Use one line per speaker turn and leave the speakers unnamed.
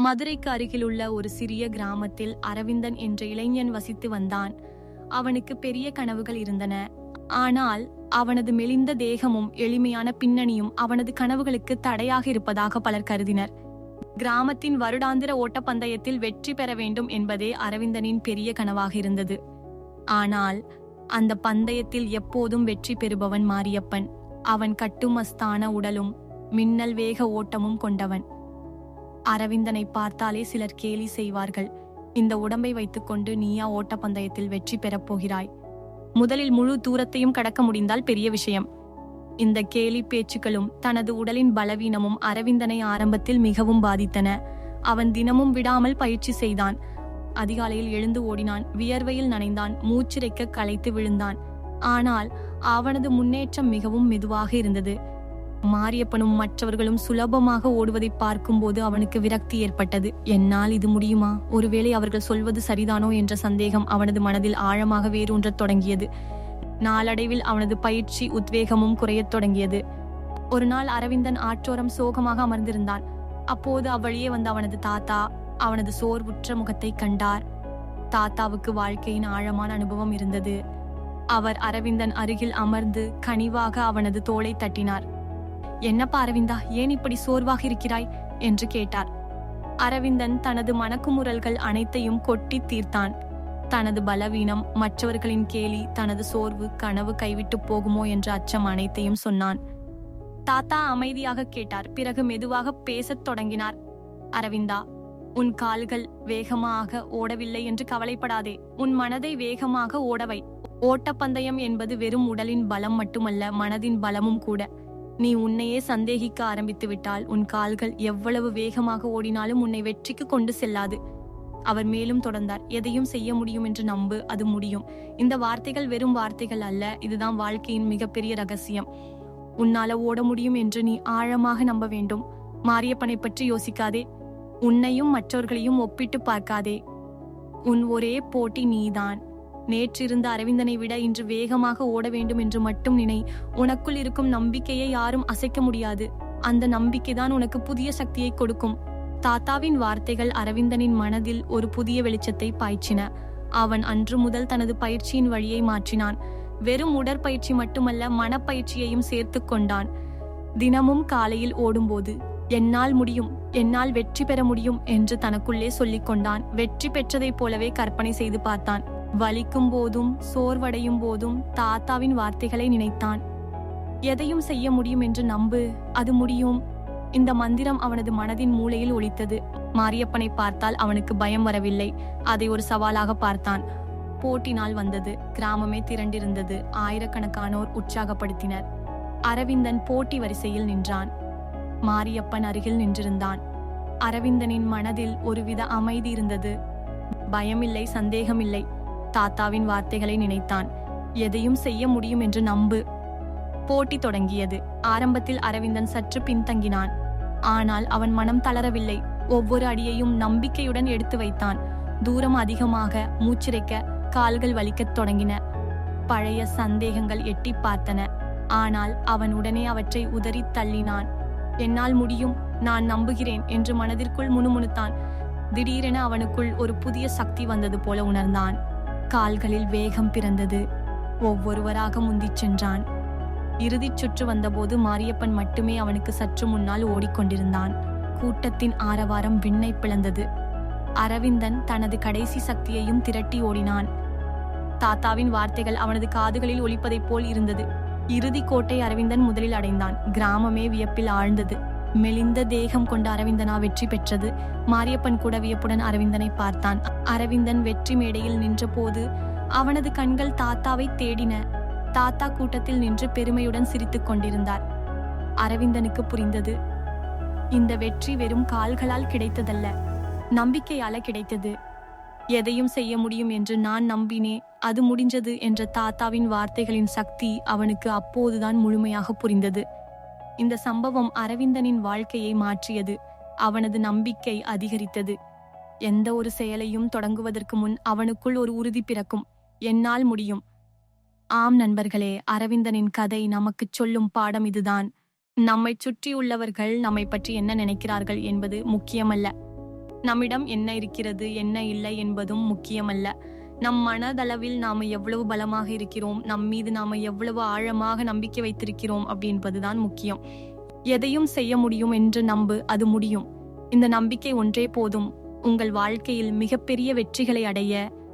மதுரைக்கு அருகிலுள்ள ஒரு சிறிய கிராமத்தில் அரவிந்தன் என்ற இளைஞன் வசித்து வந்தான். அவனுக்கு பெரிய கனவுகள் இருந்தன. ஆனால் அவனது மெலிந்த தேகமும் எளிமையான பின்னணியும் அவனது கனவுகளுக்கு தடையாக இருப்பதாக பலர் கருதினர். கிராமத்தின் வருடாந்திர ஓட்டப்பந்தயத்தில் வெற்றி பெற வேண்டும் என்பதே அரவிந்தனின் பெரிய கனவாக இருந்தது. ஆனால் அந்த பந்தயத்தில் எப்போதும் வெற்றி பெறுபவன் மாரியப்பன். அவன் கட்டுமஸ்தான உடலும் மின்னல் வேக ஓட்டமும் கொண்டவன். அரவிந்தனை பார்த்தாலே சிலர் கேலி செய்வார்கள். இந்த உடம்பை வைத்துக்கொண்டு நீயா ஓட்டப்பந்தயத்தில் வெற்றி பெறப் போகிறாய். முதலில் முழு தூரத்தையும் கடக்க முடிந்தால் பெரிய விஷயம். இந்த கேலி பேச்சுக்களும் தனது உடலின் பலவீனமும் அரவிந்தனை ஆரம்பத்தில் மிகவும் பாதித்தன. அவன் தினமும் விடாமல் பயிற்சி செய்தான். அதிகாலையில் எழுந்து ஓடினான். வியர்வையில் நனைந்தான். மூச்சிறைக்க களைத்து விழுந்தான். ஆனால் அவனது முன்னேற்றம் மிகவும் மெதுவாக இருந்தது. மாரியப்பனும் மற்றவர்களும் சுலபமாக ஓடுவதை பார்க்கும்போது அவனுக்கு விரக்தி ஏற்பட்டது. என்னால் இது முடியுமா? ஒருவேளை அவர்கள் சொல்வது சரிதானோ என்ற சந்தேகம் அவனது மனதில் ஆழமாக வேரூன்றத் தொடங்கியது. நாளடைவில் அவனது பயிற்சி உத்வேகமும் குறையத் தொடங்கியது. ஒரு நாள் அரவிந்தன் ஆற்றோரம் சோகமாக அமர்ந்திருந்தான். அப்போது அவ்வழியே வந்த அவனது தாத்தா அவனது சோர்வுற்ற முகத்தை கண்டார். தாத்தாவுக்கு வாழ்க்கையின் ஆழமான அனுபவம் இருந்தது. அவர் அரவிந்தன் அருகில் அமர்ந்து கனிவாக அவனது தோலை தட்டினார். என்னப்பா அரவிந்தா ஏன் இப்படி சோர்வாக இருக்கிறாய்? என்று கேட்டார். அரவிந்தன் தனது மனக்குமுறல்கள் அனைத்தையும் கொட்டி தீர்த்தான். தனது பலவீனம் மற்றவர்களின் கேலி தனது சோர்வு கனவு கைவிட்டு போகுமோ என்ற அச்சம் அனைத்தையும் சொன்னான். தாத்தா அமைதியாக கேட்டார் பிறகு மெதுவாக பேசத் தொடங்கினார். அரவிந்தா உன் கால்கள் வேகமாக ஓடவில்லை என்று கவலைப்படாதே. உன் மனதை வேகமாக ஓடவை. ஓட்டப்பந்தயம் என்பது வெறும் உடலின் பலம் மட்டுமல்ல மனதின் பலமும் கூட. நீ உன்னையே சந்தேகிக்க ஆரம்பித்து விட்டால் உன் கால்கள் எவ்வளவு வேகமாக ஓடினாலும் உன்னை வெற்றிக்கு கொண்டு செல்லாது. அவர் மேலும் தொடர்ந்தார். எதையும் செய்ய முடியும் என்று நம்பு அது முடியும். இந்த வார்த்தைகள் வெறும் வார்த்தைகள் அல்ல. இதுதான் வாழ்க்கையின் மிகப்பெரிய ரகசியம். உன்னால ஓட முடியும் என்று நீ ஆழமாக நம்ப வேண்டும். மாரியப்பனை பற்றி யோசிக்காதே. உன்னையும் மற்றவர்களையும் ஒப்பிட்டு பார்க்காதே. உன் ஒரே போட்டி நீதான். நேற்றிருந்த அரவிந்தனை விட இன்று வேகமாக ஓட வேண்டும் என்று மட்டும் நினை. உனக்குள் இருக்கும் நம்பிக்கையை யாரும் அசைக்க முடியாது. அந்த நம்பிக்கைதான் உனக்கு புதிய சக்தியை கொடுக்கும். தாத்தாவின் வார்த்தைகள் அரவிந்தனின் மனதில் ஒரு புதிய வெளிச்சத்தை பாய்ச்சின. அவன் அன்று முதல் தனது பயிற்சியின் வழியை மாற்றினான். வெறும் உடற்பயிற்சி மட்டுமல்ல மனப்பயிற்சியையும் சேர்த்து கொண்டான். தினமும் காலையில் ஓடும்போது என்னால் முடியும் என்னால் வெற்றி பெற முடியும் என்று தனக்குள்ளே சொல்லிக் கொண்டான். வெற்றி பெற்றதைப் போலவே கற்பனை செய்து பார்த்தான். வலிக்கும் போதும் சோர்வடையும் போதும் தாத்தாவின் வார்த்தைகளை நினைத்தான். எதையும் செய்ய முடியும் என்று நம்பு அது முடியும். இந்த மந்திரம் அவனது மனதின் மூளையில் ஒழித்தது மாரியப்பனை பார்த்தால் அவனுக்கு பயம் வரவில்லை. அதை ஒரு சவாலாக பார்த்தான். போட்டி நாள் வந்தது. கிராமமே திரண்டிருந்தது. ஆயிரக்கணக்கானோர் உற்சாகப்படுத்தினர். அரவிந்தன் போட்டி வரிசையில் நின்றான். மாரியப்பன் அருகில் நின்றிருந்தான். அரவிந்தனின் மனதில் ஒருவித அமைதி இருந்தது. பயமில்லை சந்தேகமில்லை. தாத்தாவின் வார்த்தைகளை நினைத்தான். எதையும் செய்ய முடியும் என்று நம்பு. போட்டி தொடங்கியது. ஆரம்பத்தில் அரவிந்தன் சற்று பின்தங்கினான். ஆனால் அவன் மனம் தளரவில்லை. ஒவ்வொரு அடியையும் நம்பிக்கையுடன் எடுத்து வைத்தான். தூரம் அதிகமாக மூச்சிறைக்க கால்கள் வலிக்கத் தொடங்கின. பழைய சந்தேகங்கள் எட்டி பார்த்தன. ஆனால் அவன் உடனே அவற்றை உதறித் தள்ளினான். என்னால் முடியும். நான் நம்புகிறேன் என்று மனதிற்குள் முணுமுணுத்தான். திடீரென அவனுக்குள் ஒரு புதிய சக்தி வந்தது போல உணர்ந்தான். கால்களில் வேகம் பிறந்தது. ஒவ்வொருவராக முந்திச் சென்றான். இறுதிச் சுற்று வந்தபோது மாரியப்பன் மட்டுமே அவனுக்கு சற்று முன்னால் ஓடிக்கொண்டிருந்தான். கூட்டத்தின் ஆரவாரம் விண்ணை பிளந்தது. அரவிந்தன் தனது கடைசி சக்தியையும் திரட்டி ஓடினான். தாத்தாவின் வார்த்தைகள் அவனது காதுகளில் ஒலிப்பதைப் போல் இருந்தது. இறுதி கோட்டை அரவிந்தன் முதலில் அடைந்தான். கிராமமே வியப்பில் ஆழ்ந்தது. மெலிந்த தேகம் கொண்ட அரவிந்தனா வெற்றி பெற்றது. மாரியப்பன் கூட வியப்புடன் அரவிந்தனை பார்த்தான். அரவிந்தன் வெற்றி மேடையில் நின்றபோது அவனது கண்கள் தாத்தாவை தேடின. தாத்தா கூட்டத்தில் நின்று பெருமையுடன் சிரித்துக் கொண்டிருந்தார். அரவிந்தனுக்கு புரிந்தது. இந்த வெற்றி வெறும் கால்களால் கிடைத்ததல்ல. நம்பிக்கையால கிடைத்தது. எதையும் செய்ய முடியும் என்று நான் நம்பினே அது முடிஞ்சது என்ற தாத்தாவின் வார்த்தைகளின் சக்தி அவனுக்கு அப்போதுதான் முழுமையாக புரிந்தது. இந்த சம்பவம் அரவிந்தனின் வாழ்க்கையை மாற்றியது. அவனது நம்பிக்கை அதிகரித்தது. எந்த ஒரு செயலையும் தொடங்குவதற்கு முன் அவனுக்குள் ஒரு உறுதி பிறக்கும். என்னால் முடியும். ஆம் நண்பர்களே அரவிந்தனின் கதை நமக்கு சொல்லும் பாடம் இதுதான். நம்மை சுற்றியுள்ளவர்கள் நம்மை பற்றி என்ன நினைக்கிறார்கள் என்பது முக்கியமல்ல. நம்மிடம் என்ன இருக்கிறது என்ன இல்லை என்பதும் முக்கியமல்ல. நம் மனதளவில் நாம எவ்வளவு பலமாக இருக்கிறோம் நம் மீது நாம எவ்வளவு ஆழமாக நம்பிக்கை வைத்திருக்கிறோம் அப்படின்பதுதான் முக்கியம். எதையும் செய்ய முடியும் என்று நம்பு அது முடியும். இந்த நம்பிக்கை ஒன்றே போதும். உங்கள் வாழ்க்கையில் மிகப்பெரிய வெற்றிகளை அடைய